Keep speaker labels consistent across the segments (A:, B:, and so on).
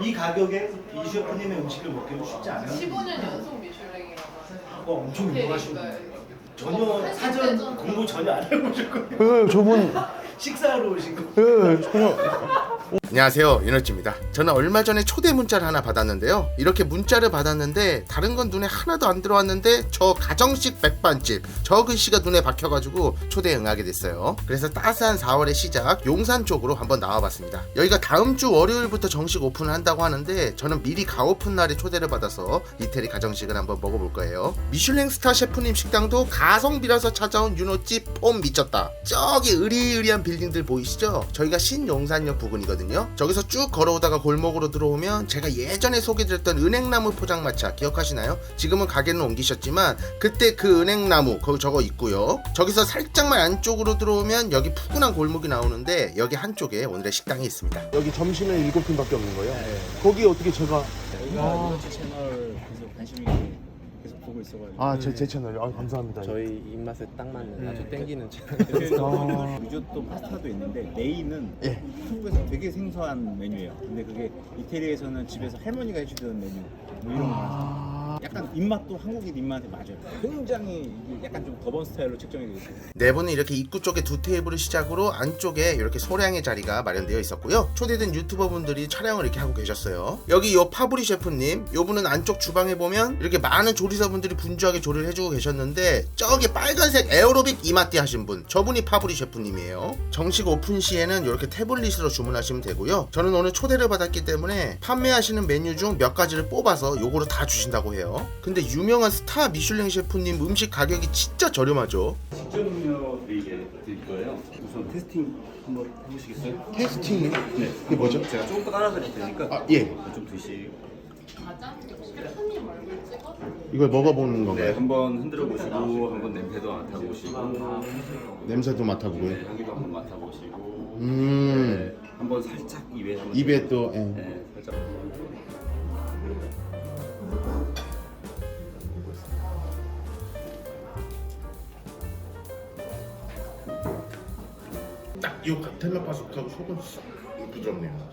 A: 이 가격에 이 셰프님의 음식을 먹기는 쉽지 않아요.
B: 15년 연속 미슐랭이라고 하세요.
A: 어, 엄청 유명하신 분. 전혀 사전
B: 한식대전.
A: 공부 전혀 안 해보셨거든요.
C: 예, 저분
A: 식사하러 오신 거.
C: 예, 전혀 안녕하세요 윤호찌입니다. 저는 얼마 전에 초대 문자를 하나 받았는데요. 이렇게 문자를 받았는데 다른 건 눈에 하나도 안 들어왔는데 저 가정식 백반집 저 글씨가 눈에 박혀가지고 초대에 응하게 됐어요. 그래서 따스한 4월의 시작 용산 쪽으로 한번 나와봤습니다. 여기가 다음 주 월요일부터 정식 오픈을 한다고 하는데 저는 미리 가오픈 날에 초대를 받아서 이태리 가정식을 한번 먹어볼 거예요. 미슐랭 스타 셰프님 식당도 가성비라서 찾아온 윤호찌 폼 미쳤다. 저기 으리으리한 빌딩들 보이시죠? 저희가 신용산역 부근이거든요 저기서 쭉 걸어오다가 골목으로 들어오면 제가 예전에 소개드렸던 은행나무 포장마차 기억하시나요? 지금은 가게는 옮기셨지만 그때 그 은행나무 거기 저거 있고요 저기서 살짝만 안쪽으로 들어오면 여기 푸근한 골목이 나오는데 여기 한쪽에 오늘의 식당이 있습니다 여기 점심에 일곱 팀밖에 없는 거예요? 거기 어떻게 제가
D: 저희가 유치 채널 계속 관심이 보고 있어가지고
C: 아 제 제 채널 아 감사합니다
E: 저희 입맛에 딱 맞는 아주 땡기는 채널.
D: 그래서 리조또 파스타도 있는데 메인은
C: 예.
D: 한국에서 되게 생소한 메뉴예요. 근데 그게 이태리에서는 집에서 할머니가 해주던 메뉴 뭐 이런 거 많아요. 약간 입맛도 한국인 입맛에 맞아요. 굉장히 약간 좀 더번 스타일로 측정이 되어 있어요.
C: 네 이렇게 입구 쪽에 두 테이블을 시작으로 안쪽에 이렇게 소량의 자리가 마련되어 있었고요. 초대된 유튜버 분들이 촬영을 이렇게 하고 계셨어요. 여기 요 파브리 셰프님, 요 분은 안쪽 주방에 보면 이렇게 많은 조리사분들이 분주하게 조리를 해주고 계셨는데 저기 빨간색 에어로빅 이마띠 하신 분, 저분이 파브리 셰프님이에요. 정식 오픈 시에는 이렇게 태블릿으로 주문하시면 되고요. 저는 오늘 초대를 받았기 때문에 판매하시는 메뉴 중 몇 가지를 뽑아서 요거로 다 주신다고 해요. 근데 유명한 스타 미슐랭 셰프님 음식 가격이 진짜 저렴하죠.
F: 직접 음료 드리게 드릴 거예요. 우선 테스팅 한번 해보시겠어요?
C: 테스팅 네. 이게 뭐죠?
F: 제가 조금 더 따라 드릴 테니까
C: 아 예.
F: 좀 드시고?
C: 이걸 먹어보는
F: 네,
C: 건가요?
F: 한번 흔들어 보시고 한번 냄새도 맡아보시고
C: 냄새도 맡아보고요.
F: 네, 향기도 한번 맡아보시고
C: 음.
F: 네, 한번 살짝 입에 한번
C: 입에 또 예.
F: 네, 살짝
C: 칵테일 바삭하고 속은 싹 부드럽네요.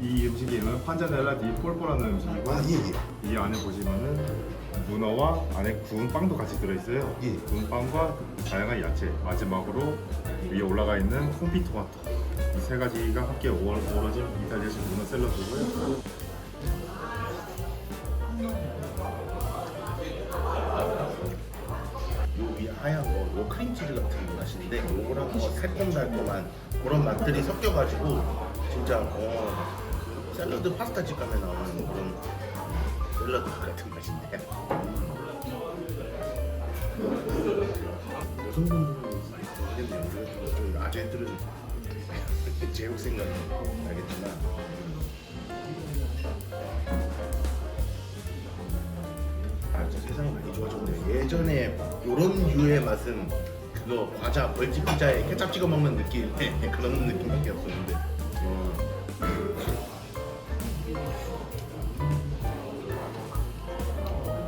G: 이 음식의 이름은 판자넬라 디 폴포라는 음식이고
C: 아 예.
G: 이 안에 보시면은 문어와 안에 구운 빵도 같이 들어있어요.
C: 예.
G: 구운 빵과 다양한 야채, 마지막으로 위에 올라가 있는 콩피토마토 이 세 가지가 함께 어우- 어우러진 이탈리아식 문어 샐러드고요.
C: 요 같은 맛인데 요거랑 뭐 새콤달콤한 그런 맛들이 섞여가지고 진짜 어, 그 샐러드 파스타집 가면 나오는 그런 샐러드 같은 맛인데. 여성분들은 모르겠네요. 저희 아재들은 제육 생각은 알겠지만. 아, 저 세상이 많이 좋아졌네요. 예전에 요런 류의 맛은 그거 과자 벌집 피자에 케찹 찍어 먹는 느낌 그런 느낌밖에 없었는데. 어.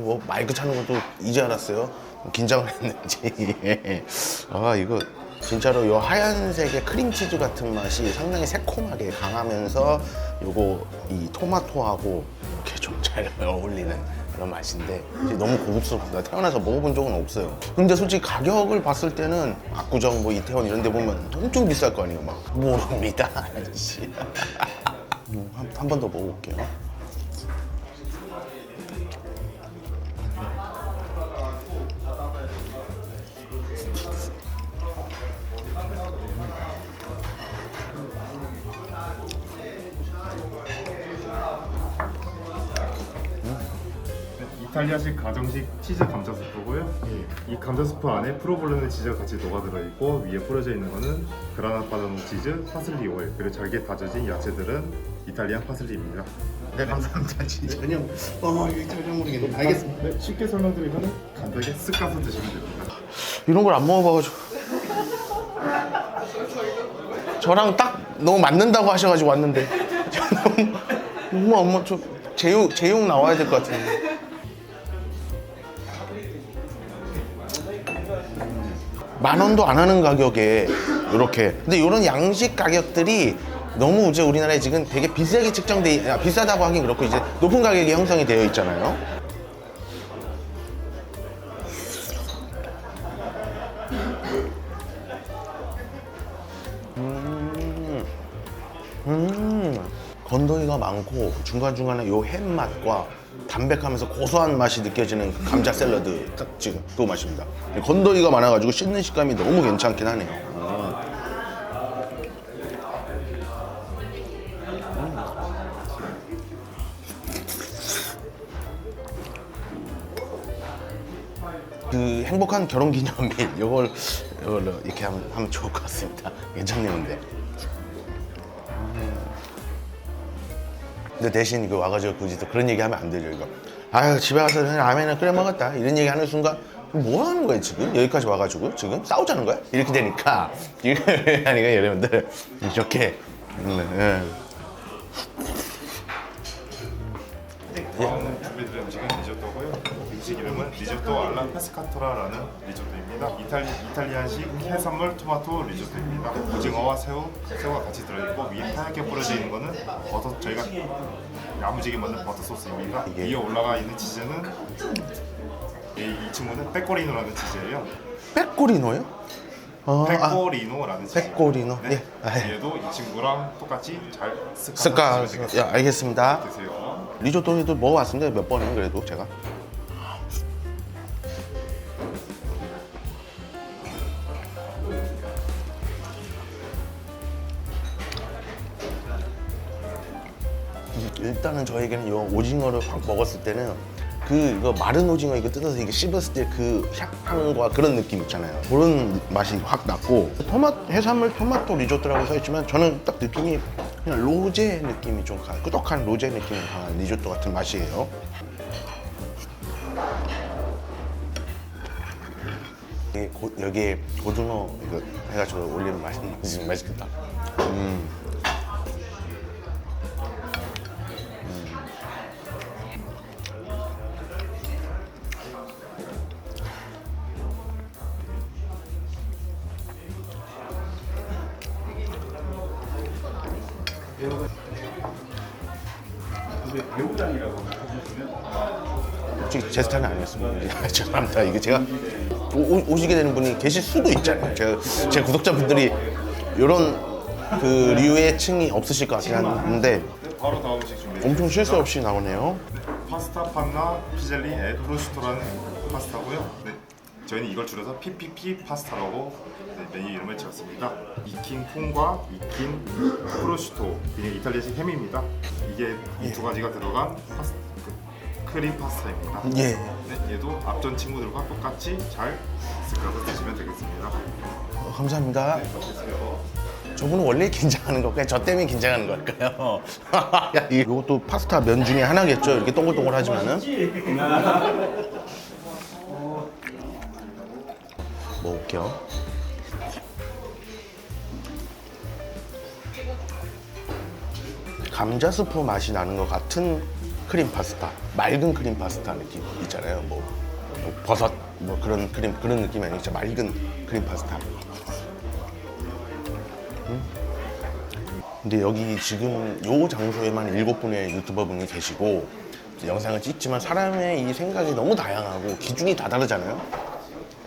C: 뭐 마이크 차는 것도 이제 알았어요. 긴장을 했는지. 아 이거 진짜로 요 하얀색의 크림치즈 같은 맛이 상당히 새콤하게 강하면서 요거 이 토마토하고 이렇게 좀 잘 어울리는 그런 맛인데 너무 고급스럽습니다. 태어나서 먹어본 적은 없어요. 근데 솔직히 가격을 봤을 때는 압구정 뭐 이태원 이런 데 보면 엄청 비쌀 거 아니에요. 막 모릅니다 아저씨. 음, 한번 더 먹어볼게요.
G: 이탈리아식 가정식 치즈 감자 스프고요. 이 감자 스프 안에 프로볼로네 치즈가 같이 녹아 들어 있고 위에 뿌려져 있는 거는 그라나 파다노 치즈, 파슬리 오일 그리고 잘게 다져진 야채들은 이탈리안 파슬리입니다.
C: 네 감사합니다. 진짜 전혀 어 이거 전혀 모르겠는데 알겠습니다.
G: 네, 쉽게 설명드리면 간단하게 쓱 가서 드시면 됩니다.
C: 이런 걸 안 먹어봐가지고 저랑 딱 너무 맞는다고 하셔가지고 왔는데 엄마 엄마 저 제육 제육 나와야 될 것 같은데 만 원도 안 하는 가격에 이렇게. 근데 이런 양식 가격들이 너무 이제 우리나라에 지금 되게 비싸게 측정돼 아, 비싸다고 하긴 그렇고 이제 높은 가격이 형성이 되어 있잖아요. 음, 음, 건더기가 많고 중간중간에 요 햄 맛과 담백하면서 고소한 맛이 느껴지는 그 감자 샐러드 딱 지금 그 맛입니다. 건더기가 많아가지고 씹는 식감이 너무 괜찮긴 하네요. 그 행복한 결혼 기념일 이걸 이걸로 이렇게 하면, 하면 좋을 것 같습니다. 괜찮네요, 근데. 근데 대신 이거 와가지고 굳이 또 그런 얘기 하면 안 되죠. 이거 아유 집에 가서 그냥 라면을 끓여 먹었다 이런 얘기 하는 순간 뭐 하는 거야 지금 여기까지 와가지고 지금 싸우자는 거야 이렇게 되니까 아니가 여러분들 이렇게 음, 예.
G: 이름은 리조또 알라 페스카토라라는 리조또입니다. 이탈리, 이탈리안식 해산물 토마토 리조또입니다. 오징어와 새우, 새우가 같이 들어있고 위에 하얗게 뿌려져 있는 거는 버터 저희가 야무지게 만든 버터 소스입니다. 위에 올라가 있는 치즈는 이, 이 친구는 빼꼬리노라는 치즈예요.
C: 빼꼬리노요? 어, 아,
G: 빼꼬리노라는 치즈.
C: 빼꼬리노?
G: 네.
C: 예. 아, 예.
G: 얘도 이 친구랑 똑같이 잘쓱
C: 스카
G: 하셔서 드시면 되겠습니다.
C: 야 알겠습니다.
G: 드세요.
C: 리조또도 먹어봤습니다 몇 번은 그래도 제가 일단은 저에게는 이 오징어를 확 먹었을 때는 그 이거 마른 오징어 이거 뜯어서 이게 씹었을 때 그 향과 그런 느낌 있잖아요. 그런 맛이 확 났고 토마 해산물 토마토 리조또라고 써 있지만 저는 딱 느낌이 그냥 로제 느낌이 좀 강, 꾸덕한 로제 느낌이 강한 리조또 같은 맛이에요. 여기에 고등어 이거 해가지고 올리면 맛있, 맛있겠다. 음. 솔직히 제 스타일은 아니었습니다. 죄송합니다. 이게 제가 오, 오- 오시게 되는 분이 계실 수도 있잖아요. 제가 제 구독자분들이 이런 그 류의 층이 없으실 것 같긴 한데
G: 바로 다음 음식 준비해드릴게요.
C: 엄청 실수 없이 나오네요.
G: 파스타 판나 피젤리 에 프로슈토라는 파스타고요. 네, 저희는 이걸 줄여서 PPP 파스타라고 네, 메뉴 이름을 지었습니다. 익힌 콩과 익힌 프로슈토, 이게 이탈리아식 햄입니다. 이게 이 두 가지가 들어간 파스, 그, 크림 파스타입니다.
C: 예.
G: 네, 얘도 앞전 친구들과 똑같이 잘 섞어서 드시면 되겠습니다.
C: 어, 감사합니다. 저분은 원래 긴장하는 걸까요? 저 때문에 긴장하는 걸까요? 야, 이것도 파스타 면 중에 하나겠죠? 이렇게 동글동글하지만은. 먹을게요. 감자 스프 맛이 나는 것 같은 크림 파스타, 맑은 크림 파스타 느낌 있잖아요. 뭐, 뭐 버섯 뭐 그런 크림 그런 느낌이 아니죠. 맑은 크림 파스타. 음. 근데 여기 지금 요 장소에만 일곱 분의 유튜버 분이 계시고 영상을 찍지만 사람의 이 생각이 너무 다양하고 기준이 다 다르잖아요.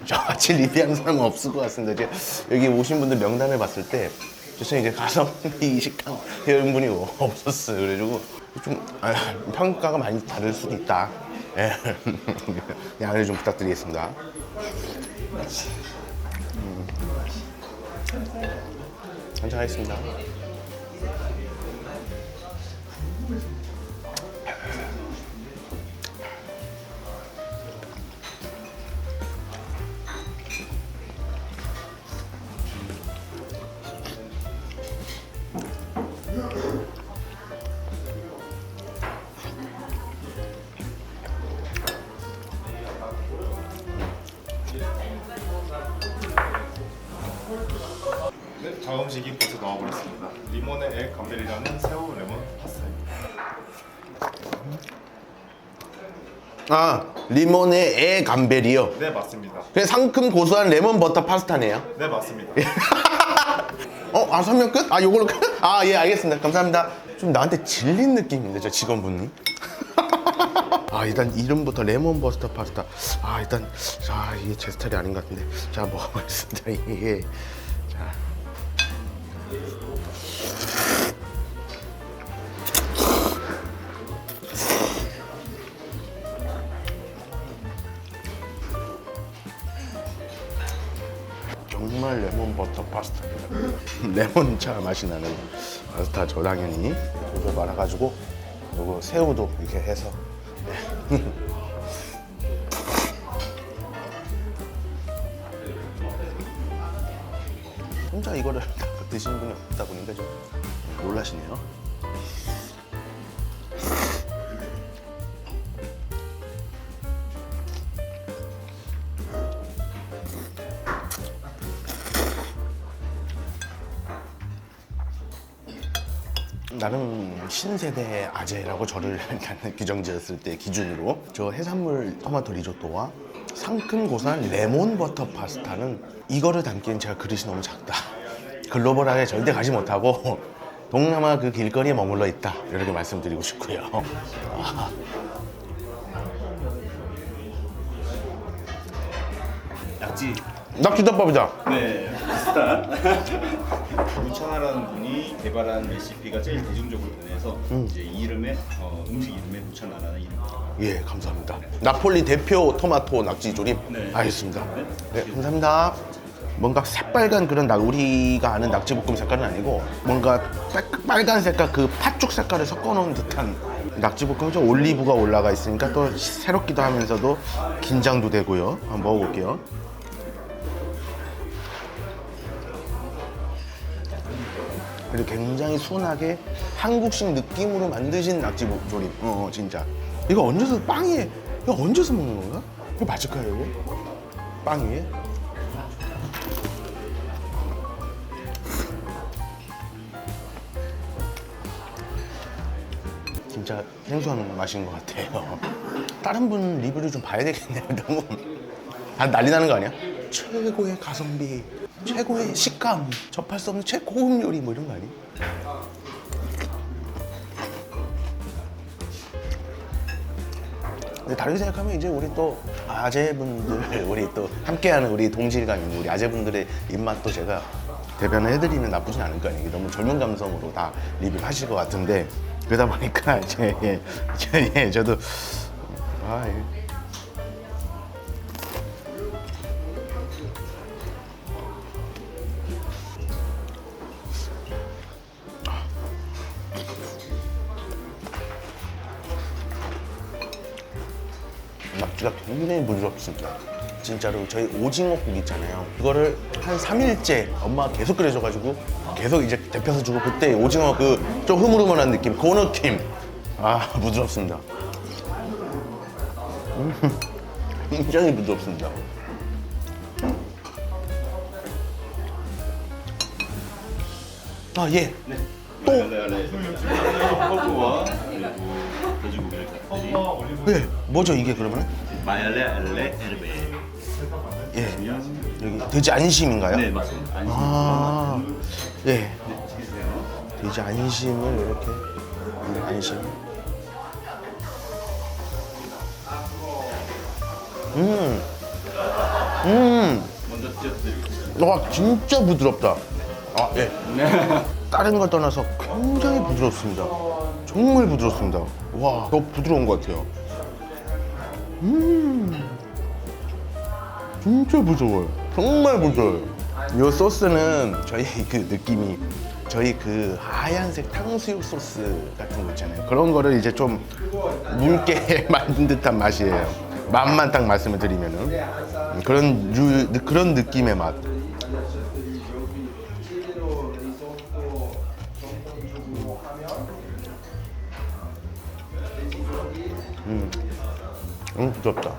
C: 저같이 리뷰하는 사람은 없을 것 같습니다. 여기 오신 분들 명단을 봤을 때 죄송해요 이제 가성비 식당 회원분이 없었어요. 그래가지고 좀 아, 평가가 많이 다를 수도 있다. 예. 양해 좀 부탁드리겠습니다. 음. 한잔 하겠습니다.
G: 음식이 벌써 나와버렸습니다. 리모네 에 감벨이라는 새우 레몬 파스타입니다.
C: 아 리몬의 에 감베리요.
G: 네 맞습니다.
C: 그냥 상큼 고소한 레몬 버터 파스타네요.
G: 네 맞습니다.
C: 어, 아 설명 끝? 아 요걸로 끝? 아 예 알겠습니다. 감사합니다. 좀 나한테 질린 느낌인데 저 직원분이. 아 일단 이름부터 레몬 버터 파스타. 아 일단 아 이게 제 스타일이 아닌 것 같은데. 자 먹어보겠습니다. 이 레몬차 맛이 나는 파스타죠 당연히. 요거 말아가지고 요거 새우도 이렇게 해서. 네. 혼자 이거를 다 드시는 분이 없다 보니까 좀 놀라시네요. 신세대 아재라고 저를 규정지었을 때 기준으로 저 해산물 토마토 리조또와 상큼 고소한 레몬 버터 파스타는 이거를 담기엔 제가 그릇이 너무 작다. 글로벌하게 절대 가지 못하고 동남아 그 길거리에 머물러 있다. 이렇게 말씀드리고 싶고요. 아.
F: 낙지.
C: 낙지덮밥이다.
F: 네. 비슷한.
D: 무차나라는 분이 개발한 레시피가 제일 대중적으로 변해서 이제 이 이름에 어, 음식 이름에 무차나라는 이름입니다.
C: 예, 감사합니다. 나폴리 대표 토마토 낙지 조림.
F: 네.
C: 알겠습니다. 네, 감사합니다. 뭔가 새빨간 그런 낙, 우리가 아는 낙지볶음 색깔은 아니고 뭔가 빨- 빨간 색깔 그 팥죽 색깔을 섞어놓은 듯한 낙지볶음이 좀 올리브가 올라가 있으니까 또 새롭기도 하면서도 긴장도 되고요. 한번 먹어볼게요. 그리고 굉장히 순하게 한국식 느낌으로 만드신 낙지 조림. 어, 진짜. 이거 얹어서 빵에 이거 얹어서 먹는 건가? 이거 맞을까요, 이거? 빵 위에? 진짜 생소한 맛인 것 같아요. 다른 분 리뷰를 좀 봐야 되겠네요. 너무 아, 난리 나는 거 아니야? 최고의 가성비, 최고의 식감, 접할 수 없는 최고급 요리 뭐 이런 거 아니? 근데 다르게 생각하면 이제 우리 또 아재분들, 우리 또 함께하는 우리 동질감 있는 우리 아재분들의 입맛도 제가 대변을 해드리면 나쁘진 않을 거 아니에요. 너무 젊은 감성으로 다 리뷰를 하실 것 같은데 그러다 보니까 이제 예, 제- 예, 저도 아, 예. 굉장히 부드럽습니다. 진짜로 저희 오징어국 있잖아요. 그거를 한 3일째 엄마가 계속 끓여줘가지고 계속 이제 데펴서 주고 그때 오징어 그 좀 흐물흐물한 느낌, 그 느낌. 아, 부드럽습니다. 음, 굉장히 부드럽습니다. 아, 예.
F: 또. 허브와 그리고 돼지고기를 같이.
C: 예. 뭐죠, 이게 그러면?
F: 마얄레 알레 에르베.
C: 예. 여기 돼지 안심인가요?
F: 네 맞습니다. 안심.
C: 아, 예.
F: 네.
C: 돼지 안심을 이렇게 음, 안심. 음, 음,
F: 먼저 찢어드리겠습니다.
C: 와 진짜 부드럽다. 아 예. 다른 걸 떠나서 굉장히 부드럽습니다. 정말 부드럽습니다. 와, 더 부드러운 것 같아요. 음, 진짜 부드러워요. 정말 부드러워요. 이 소스는 저희 그 느낌이 저희 그 하얀색 탕수육 소스 같은 거 있잖아요. 그런 거를 이제 좀 묽게 만든 듯한 맛이에요. 맛만 딱 말씀을 드리면은 음, 그런 유, 그런 느낌의 맛. 음 부드럽다.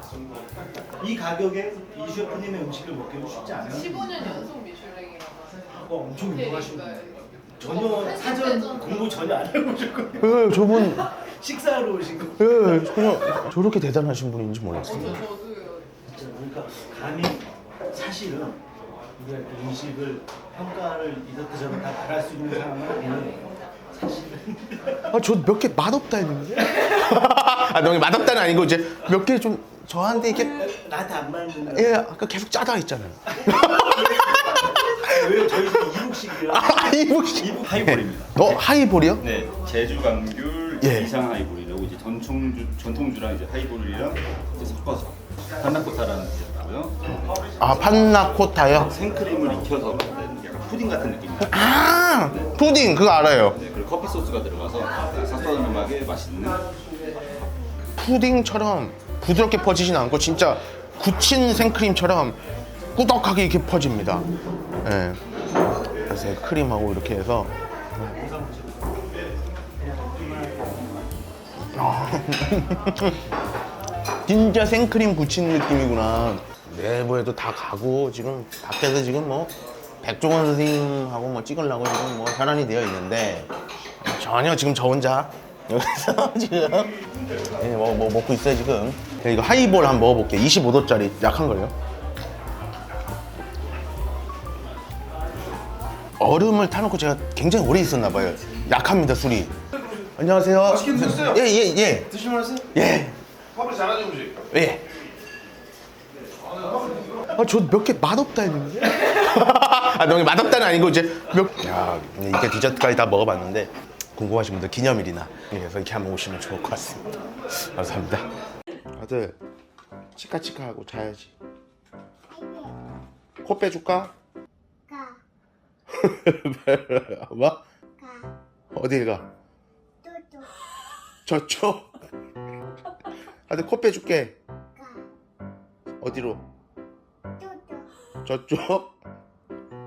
A: 이 가격에 이 셰프님의 음식을 먹기는 쉽지 않아요.
B: 15년 연속 미슐랭이라고
A: 어, 엄청 유명하신 분.
B: 그러니까
A: 전혀 사전 공부 전혀 안 해보셨거든요.
C: 그 저분
A: 식사하러 오신 거.
C: 예, 전혀 저렇게 대단하신 분인지 몰랐어요.
B: 저도요.
A: 그러니까 감히 사실은 우리가 이렇게 음식을 평가를 이렇게 저렇게 다 말할 수 있는 사람은 아니에요. 사실은.
C: 아, 저 몇 개 맛없다 했는데? 아, 너무 맛없다는 아니고 이제 몇 개 좀 저한테 이렇게
A: 나한테 안 맞는 거.
C: 예, 아까 계속 짜다 했잖아요.
A: 왜 저희 집이 이북식이라?
C: 아, 이거
F: 이북 하이볼입니다.
C: 어, 하이볼이요?
F: 네, 제주 감귤
C: 예.
F: 이상 하이볼이라고 이제 전통주 전통주랑 이제 하이볼이랑 이제 섞어서 판나코타라는 디저트고요.
C: 아, 판나코타요?
F: 생크림을 익혀서 만든 약간 푸딩 같은 느낌입니다.
C: 아, 푸딩 그거 알아요.
F: 네, 그리고 커피 소스가 들어가서 쌉싸름하게 맛있는
C: 푸딩처럼 부드럽게 퍼지진 않고 진짜 굳힌 생크림처럼 꾸덕하게 이렇게 퍼집니다. 예. 그래서 크림하고 이렇게 해서 진짜 생크림 굳힌 느낌이구나. 내부에도 다 가고 지금 밖에서 지금 뭐 백종원 선생님하고 뭐 찍으려고 지금 뭐 혈안이 되어 있는데 전혀 지금 저 혼자 여기서 지금 예, 뭐, 뭐 먹고 있어요 지금 자, 이거 하이볼 한번 먹어볼게요 25도짜리 약한 걸요 얼음을 타놓고 제가 굉장히 오래 있었나 봐요 약합니다 술이 안녕하세요 맛있게 드셨어요? 예예예 예,
H: 드실만 하세요?
C: 예.
H: 화불 잘하는 음식.
C: 예. 아, 저 몇 개 맛없다 했는데? 아, 너무 맛없다는 아니고 이제 몇. 야, 이게 디저트까지 다 먹어봤는데 궁금하신 분들 기념일이나 그래서 이렇게 한번 오시면 좋을 것 같습니다. 감사합니다. 아들, 치카치카 하고 자야지. 코 빼줄까?
I: 가,
C: 뭐?
I: 가,
C: 어딜 가?
I: 또또,
C: 저쪽. 아들 코 빼줄게.
I: 가,
C: 어디로?
I: 또또,
C: 저쪽.